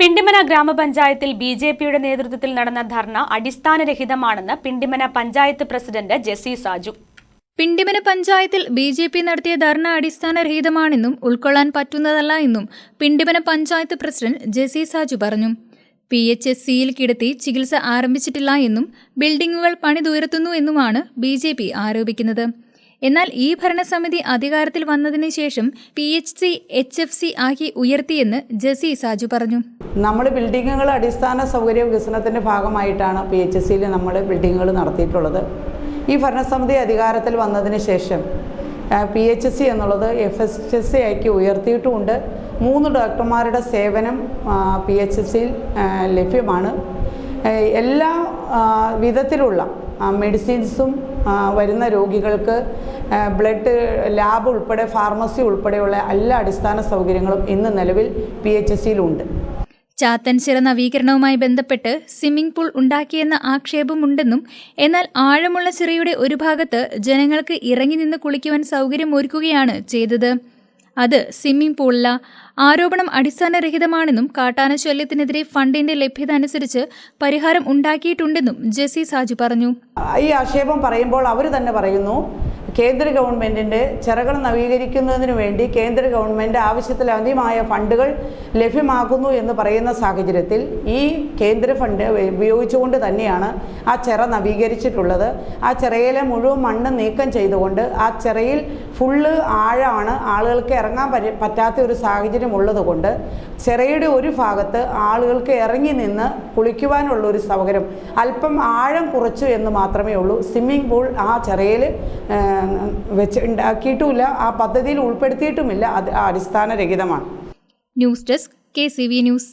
പിണ്ടിമന ഗ്രാമപഞ്ചായത്തിൽ B J പിയുടെ നേതൃത്വത്തിൽ നടന്ന ധർണ അടിസ്ഥാനരഹിതമാണെന്ന് പിണ്ടിമന പഞ്ചായത്ത് പ്രസിഡന്റ് ജെസി സാജു. പിണ്ടിമന പഞ്ചായത്തിൽ ബി ജെ പി നടത്തിയ ധർണ അടിസ്ഥാനരഹിതമാണെന്നും ഉൾക്കൊള്ളാൻ പറ്റുന്നതല്ല എന്നും പിണ്ടിമന പഞ്ചായത്ത് പ്രസിഡന്റ് ജെസി സാജു പറഞ്ഞു. പി എച്ച് എസ് സിയിൽ കിടത്തി ചികിത്സ ആരംഭിച്ചിട്ടില്ല എന്നും ബിൽഡിംഗുകൾ പണിതുയർത്തുന്നു എന്നുമാണ് ബി ജെ പി ആരോപിക്കുന്നത്. എന്നാൽ ഈ ഭരണസമിതി അധികാരത്തിൽ വന്നതിന് ശേഷം P H C H F C ആക്കി ഉയർത്തിയെന്ന് ജസി സാജു പറഞ്ഞു. നമ്മൾ ബിൽഡിങ്ങുകൾ അടിസ്ഥാന സൗകര്യ വികസനത്തിന്റെ ഭാഗമായിട്ടാണ് പി എച്ച് സിയിൽ നമ്മൾ ബിൽഡിങ്ങുകൾ നടത്തിയിട്ടുള്ളത്. ഈ ഭരണസമിതി അധികാരത്തിൽ വന്നതിന് ശേഷം പി എച്ച് സി എന്നുള്ളത് എഫ് എസ് എസ് സി ആക്കി ഉയർത്തിയിട്ടുമുണ്ട്. മൂന്ന് ഡോക്ടർമാരുടെ സേവനം പി എച്ച് സിയിൽ ലഭ്യമാണ്. എല്ലാ വിധത്തിലുള്ള മെഡിസിൻസും വരുന്ന രോഗികൾക്ക് ബ്ലഡ് ലാബ് ഉൾപ്പെടെ ഫാർമസി ഉൾപ്പെടെയുള്ള എല്ലാ അടിസ്ഥാന സൗകര്യങ്ങളും ഇന്ന് നിലവിൽ പി എച്ച് എസ് സിയിലുണ്ട് ചാത്തൻശിറ നവീകരണവുമായി ബന്ധപ്പെട്ട് സ്വിമ്മിംഗ് പൂൾ ഉണ്ടാക്കിയെന്ന ആക്ഷേപമുണ്ടെന്നും എന്നാൽ ആഴമുള്ള ചിറയുടെ ഒരു ഭാഗത്ത് ജനങ്ങൾക്ക് ഇറങ്ങി നിന്ന് കുളിക്കുവാൻ സൗകര്യമൊരുക്കുകയാണ് ചെയ്തത്. അത് സ്വിമ്മിംഗ് പൂളല്ല ആരോപണം അടിസ്ഥാനരഹിതമാണെന്നും കാട്ടാന ശല്യത്തിനെതിരെ ഫണ്ടിന്റെ ലഭ്യത അനുസരിച്ച് പരിഹാരം ഉണ്ടാക്കിയിട്ടുണ്ടെന്നും ജെസി സാജു പറഞ്ഞു. ഈ ആക്ഷേപം പറയുമ്പോൾ അവർ തന്നെ പറയുന്നു കേന്ദ്ര ഗവൺമെന്റിന്റെ ചിറകൾ നവീകരിക്കുന്നതിന് വേണ്ടി കേന്ദ്ര ഗവൺമെന്റ് ആവശ്യത്തിലധികമായ ഫണ്ടുകൾ ലഭ്യമാക്കുന്നു എന്ന് പറയുന്ന സാഹചര്യത്തിൽ ഈ കേന്ദ്ര ഫണ്ട് ഉപയോഗിച്ചുകൊണ്ട് തന്നെയാണ് ആ ചിറ നവീകരിച്ചിട്ടുള്ളത്. ആ ചിറയിലെ മുഴുവൻ മണ്ണ് നീക്കം ചെയ്തുകൊണ്ട് ആ ചിറയിൽ ഫുള്ള് ആഴമാണ് ആളുകൾക്ക് ഇറങ്ങാൻ പറ്റാത്ത ഒരു സാഹചര്യം ഉള്ളതുകൊണ്ട് ചിറയുടെ ഒരു ഭാഗത്ത് ആളുകൾക്ക് ഇറങ്ങി നിന്ന് കുളിക്കുവാനുള്ള ഒരു സൗകര്യം. അല്പം ആഴം കുറച്ചു എന്ന് മാത്രമേ ഉള്ളൂ. സ്വിമ്മിംഗ് പൂൾ ആ ചിറയിൽ വെച്ച് ഉണ്ടാക്കിയിട്ടുമില്ല ആ പദ്ധതിയിൽ ഉൾപ്പെടുത്തിയിട്ടുമില്ല അത് അടിസ്ഥാനരഹിതമാണ്. News desk K C V news.